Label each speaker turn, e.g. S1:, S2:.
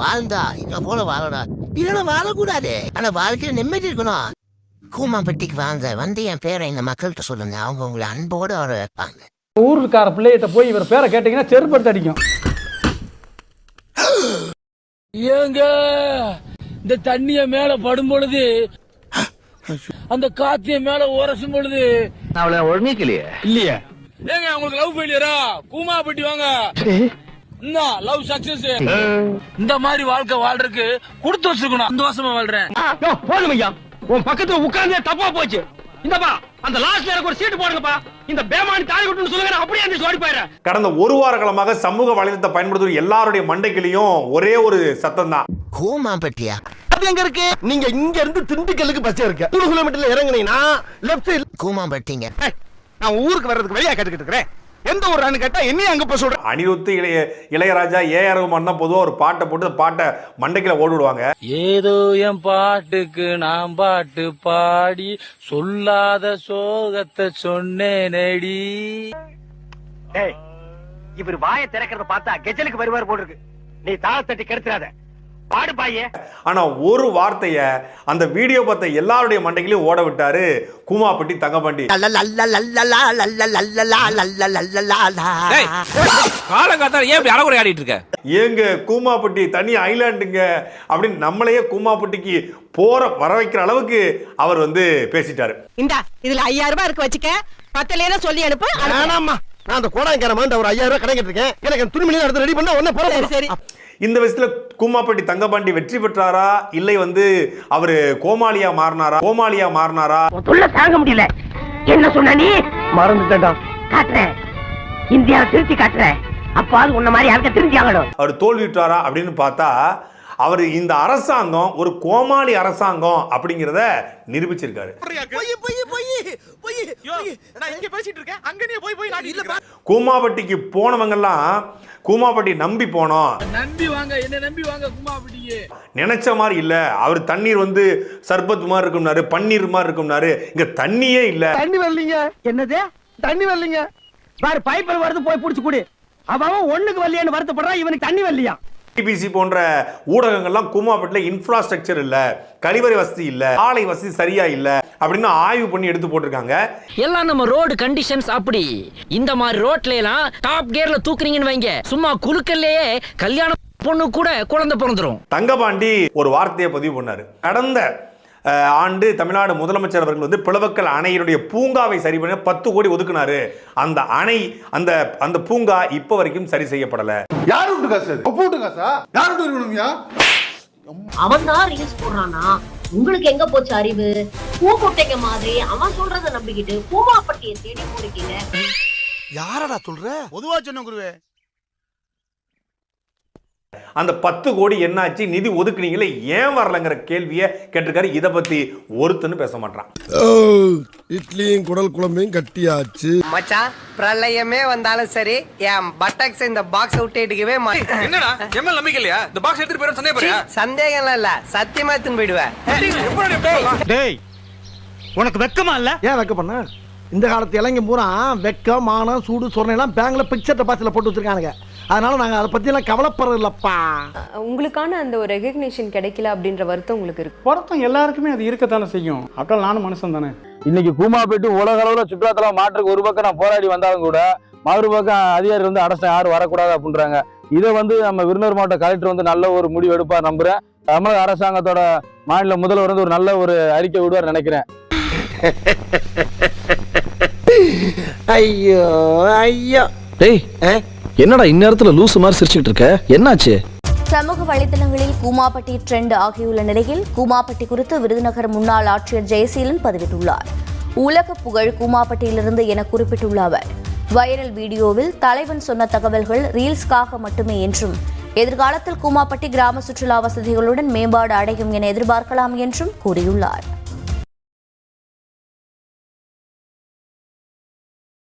S1: வாழ்ந்தா இங்க போல வாழணும் இல்லைன்னா வாழக்கூடாது. ஆனா வாழ்க்கையில நிம்மதி இருக்கணும். கூமாம்பட்டிக்கு வாழ்ந்த வந்து என் பேரை இந்த மக்கள்கிட்ட சொல்லுங்க. அவங்க உங்களை அன்போடு வர வைப்பாங்க.
S2: ஊருக்கார பிள்ளைகிட்ட போய் இவர் பேரை கேட்டீங்கன்னா செருப்படுத்து அடிக்கும்.
S3: ஏங்க இந்த தண்ணிய மேல படும் பொழுது அந்த காத்திய மேல உரசும் பொழுது.
S4: அவளை ஒழுங்கிக்கலையே
S2: இல்லையே.
S3: ஏங்க உங்களுக்கு லவ் ஃபெயிலியரா கூமாப்பட்டி வாங்க. லவ் சக்சஸ் இந்த மாதிரி வாழ்க்கை வாழ்றதுக்கு கொடுத்து வச்சிருக்கணும். சந்தோஷமா வாழ்றேன்.
S2: யோ, போதும் ஐயா உன் பக்கத்துல உட்கார்ந்தே தப்பா போச்சு. இந்தப்பா அந்த லாஸ்ட்ல எனக்கு ஒரு சீட்டு போடுங்கப்பா. இந்த பேமானி தாலி கட்டுன்னு சொல்லுங்க அப்படியே அந்த ஓடி போயிடுறேன்.
S5: கடந்த ஒரு வார காலமாக சமூக வலைதளத்தை பயன்படுத்தும் எல்லாருடைய மண்டைக்கிலையும் ஒரே ஒரு சத்தம் தான்.
S1: கூமாம்பட்டியா?
S6: அது எங்க இருக்கு? நீங்க இங்க இருந்து திண்டுக்கல்லுக்கு பஸ் இருக்கு. மூணு கிலோமீட்டர்ல இறங்குனீங்கன்னா லெஃப்ட் சைடு
S1: கூமாம்பட்டிங்க.
S6: நான் ஊருக்கு வர்றதுக்கு வெளியா கேட்டுக்கிட்டு இருக்கிறேன். எந்த ஊரான்னு கேட்டா என்னையும் அங்க போய் சொல்றேன்
S5: அனிருத்து இளைய இளையராஜா ஏஆர் ரகுமான் தான் பொதுவாக ஒரு பாட்டை போட்டு பாட்டை மண்டைக்கில ஓடி விடுவாங்க.
S3: ஏதோ என் பாட்டுக்கு நான் பாட்டு பாடி சொல்லாத சோகத்தை சொன்னேனடி.
S4: இவர் வாயை திறக்கிறத பார்த்தா கெஜலுக்கு வருவார் போல் இருக்கு. நீ தாள தட்டி கெடுத்துறாத. பாடு பாயே
S5: ஆனா ஒரு வார்த்தைய அந்த வீடியோ பார்த்த எல்லாருடைய மண்டைக்கிலையும் ஓட விட்டாரு கூமாப்பட்டி தங்கப்பண்டி
S7: காலங்காத்தால ஏன் இப்படி அறகுறை ஆடிட்டு இருக்க
S5: ஏங்க கூமாப்பட்டி தனி ஐலாண்டுங்க அப்படின்னு நம்மளையே கூமாப்பட்டிக்கு போற வர வைக்கிற அளவுக்கு அவர் வந்து பேசிட்டாரு
S8: இந்தா இதுல ஐயாயிரம் ரூபாய் இருக்கு வச்சுக்க பத்தலையா சொல்லி அனுப்பு.
S6: வேணாம்மா நான் அந்த கோடாய்க்கார மாதிரி ஒரு ஐயாயிரம் ரூபாய் கணக்கிட்டு இருக்கேன் எனக்கு துணிமணி எடுத்து ரெடி பண்ணா உடனே போற
S8: சரி சரி
S5: இந்த விஷயத்துல கூமாப்பட்டி தங்கப்பாண்டி வெற்றி பெற்றாரா? இல்லை வந்து அவரு கோமாளியா மாறினாரா? கோமாளியா மாறினாரா?
S4: தாங்க முடியல. என்ன சொன்ன நீ?
S6: மறந்துட்டேன்டா.
S4: காட்டுறேன். இந்தியாவை திருத்தி காட்டுறேன். அப்பாவது உன்ன மாதிரி யாருக்க திருந்தி ஆகணும்
S5: அவர் தோல்வியுற்றாரா அப்படின்னு பார்த்தா அவர் இந்த அரசாங்கம் ஒரு கோமாளி அரசாங்கம் அப்படிங்கிறத நிரூபிச்சிருக்காரு. கூமாப்பட்டிக்கு போனவங்கெல்லாம் கூமாப்பட்டி நம்பி போனோம்.
S3: நம்பி வாங்க என்ன நம்பி வாங்க கூமாப்பட்டிக்கு.
S5: நினைச்ச மாதிரி இல்ல. அவர் தண்ணீர் வந்து சர்பத் மாதிரி இருக்கும்னாரு பன்னீர் மாதிரி இருக்கும்னாரு. இங்க தண்ணியே இல்ல.
S2: தண்ணி வரலீங்க. என்னது? தண்ணி வரலீங்க. பாரு பைப்பர் வருது போய் புடிச்சு குடி. அவன் ஒண்ணுக்கு வரலையான்னு வருத்தப்படுறான் இவனுக்கு தண்ணி வரலையா?
S5: டிபிசி போன்ற ஊடகங்கள்லாம் கூமாப்பட்டில் இன்ஃப்ராஸ்ட்ரக்சர் இல்ல. கழிவறை வசதி இல்ல. ஆலை வசதி சரியா இல்ல. அப்படின்னு ஆய்வு பண்ணி எடுத்து போட்டிருக்காங்க.
S9: எல்லாம் நம்ம ரோடு கண்டிஷன்ஸ் அப்படி. இந்த மாதிரி ரோட்ல எல்லாம் டாப் கியர்ல தூக்குறீங்கன்னு வைங்க. சும்மா குலுக்கல்லையே கல்யாண பொண்ணு கூட குழந்தை பிறந்துரும்.
S5: தங்கபாண்டி ஒரு வார்த்தையை பதிவு பண்ணாரு. கடந்த ஆண்டு தமிழ்நாடு முதலமைச்சர் அவர்கள் வந்து பிளவக்கல் அணையினுடைய பூங்காவை சரி பண்ண பத்து கோடி ஒதுக்குனாரு. அந்த அணை அந்த அந்த பூங்கா இப்ப வரைக்கும் சரி செய்யப்படல.
S10: யார் காசு யார்
S8: அவன் தான் ரீல்ஸ் போடுறானா உங்களுக்கு எங்க போச்சு அறிவு? பூ முட்டைங்க மாதிரி அவன் சொல்றத நம்பிக்கிட்டு பூமாப்பட்டியை தேடி போறீங்க
S6: யாரடா சொல்ற?
S10: பொதுவா சொன்ன குருவே.
S5: அந்த பத்து கோடி என்னாச்சு? நிதி ஒதுக்குனீங்களே ஏன் வரலங்கிற கேள்வியை கேட்டிருக்காரு. இதை பத்தி ஒருத்தன்னு பேச மாட்டான்
S6: இட்லியும் குடல் குழம்பையும் கட்டியாச்சு.
S4: மச்சான் பிரளயமே வந்தாலும் சரி என் பட்டக்ஸ் இந்த பாக்ஸ் விட்டு எடுக்கவே மாட்டேன்
S7: என்னடா? எம்எல் நம்பிக்கை இல்லையா? இந்த பாக்ஸ் எடுத்துட்டு போயிடும்
S4: சந்தேகம் இல்ல. சத்தியமா எடுத்துன்னு போயிடுவேன்.
S2: டேய் உனக்கு வெக்கமா இல்ல?
S6: ஏன் வைக்க பண்ண இந்த காலத்து இளைஞ பூரா வெக்கம் மானம் சூடு சொரணை எல்லாம் பேங்க்ல பிக்சர் டெபாசிட்ல போட்டு வச்சிருக்கானுங்க. அதனால நாங்க அதை பத்தி எல்லாம் கவலைப்படுறது இல்லப்பா
S8: உங்களுக்கான அந்த ஒரு ரெகக்னிஷன் கிடைக்கல அப்படின்ற வருத்தம் உங்களுக்கு இருக்கு.
S2: பொருத்தம் எல்லாருக்குமே அது இருக்கத்தானே செய்யும். அக்கா நானும் மனுஷன் தானே.
S3: இன்னைக்கு கூமாப்பேட்டு உலக அளவுல சுற்றுலாத்தலம் மாற்றுக்கு ஒரு பக்கம் நான் போராடி வந்தாலும் கூட மறு பக்கம் அதிகாரி வந்து அரசு யாரும் வரக்கூடாது அப்படின்றாங்க. இதை வந்து நம்ம விருந்தூர் மாவட்ட கலெக்டர் வந்து நல்ல ஒரு முடிவு எடுப்பார் நம்புறேன். தமிழக அரசாங்கத்தோட மாநில முதல்வர் வந்து ஒரு நல்ல ஒரு அறிக்கை விடுவார் நினைக்கிறேன்.
S6: ஐயோ ஐயோ.
S7: டேய். என்னடா இந்நேரத்துல லூசு மாதிரி சிரிச்சுக்கிட்டு இருக்க? என்னாச்சு?
S8: சமூக வலைதளங்களில் கூமாப்பட்டி ட்ரெண்ட் ஆகியுள்ள நிலையில் கூமாப்பட்டி குறித்து விருதுநகர் முன்னாள் ஆட்சியர் ஜெயசீலன் பதிவிட்டுள்ளார். உலக புகழ் கூமாப்பட்டியிலிருந்து என குறிப்பிட்டுள்ள அவர் வைரல் வீடியோவில் தலைவன் சொன்ன தகவல்கள் ரீல்ஸ்க்காக மட்டுமே என்றும் எதிர்காலத்தில் கூமாப்பட்டி கிராம சுற்றுலா வசதிகளுடன் மேம்பாடு அடையும் என எதிர்பார்க்கலாம் என்றும் கூறியுள்ளார்.